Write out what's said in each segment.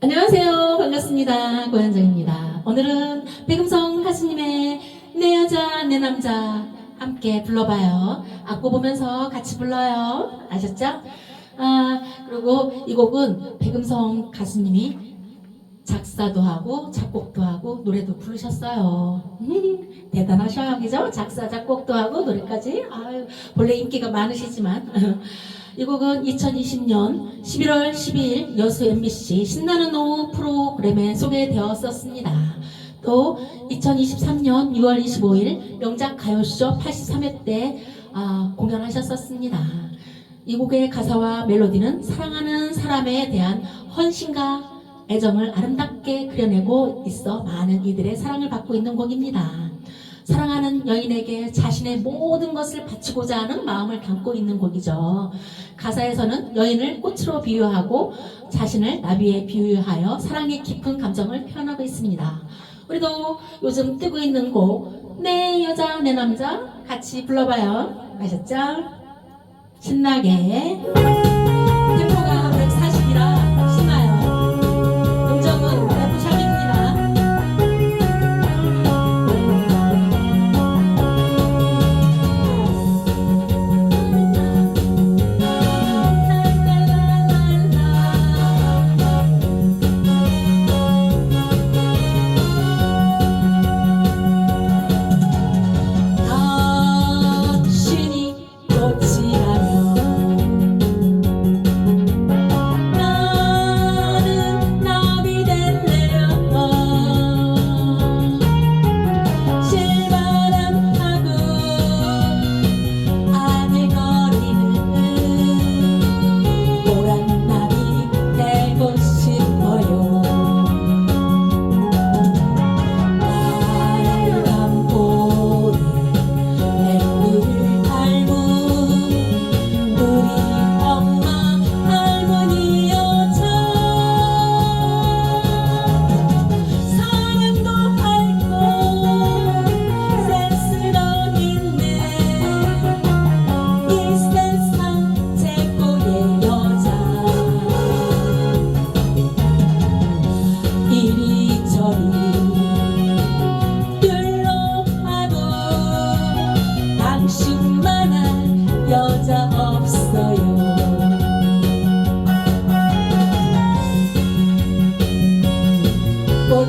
안녕하세요. 반갑습니다. 고현정입니다. 오늘은 백음성 가수님의 내 여자 내 남자 함께 불러봐요. 악보 보면서 같이 불러요. 아셨죠? 아 그리고 이 곡은 백음성 가수님이 작사도 하고 작곡도 하고 노래도 부르셨어요. 대단하셔요, 그죠? 작사 작곡도 하고 노래까지. 아유 본래 인기가 많으시지만 이 곡은 2020년 11월 12일 여수 MBC 신나는 오후 프로그램에 소개되었었습니다. 또 2023년 6월 25일 명작 가요쇼 83회 때 아, 공연하셨었습니다. 이 곡의 가사와 멜로디는 사랑하는 사람에 대한 헌신과 애정을 아름답게 그려내고 있어 많은 이들의 사랑을 받고 있는 곡입니다. 사랑하는 여인에게 자신의 모든 것을 바치고자 하는 마음을 담고 있는 곡이죠. 가사에서는 여인을 꽃으로 비유하고 자신을 나비에 비유하여 사랑의 깊은 감정을 표현하고 있습니다. 우리도 요즘 뜨고 있는 곡, 내 여자, 내 남자 같이 불러봐요. 아셨죠? 신나게.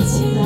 꽃이라면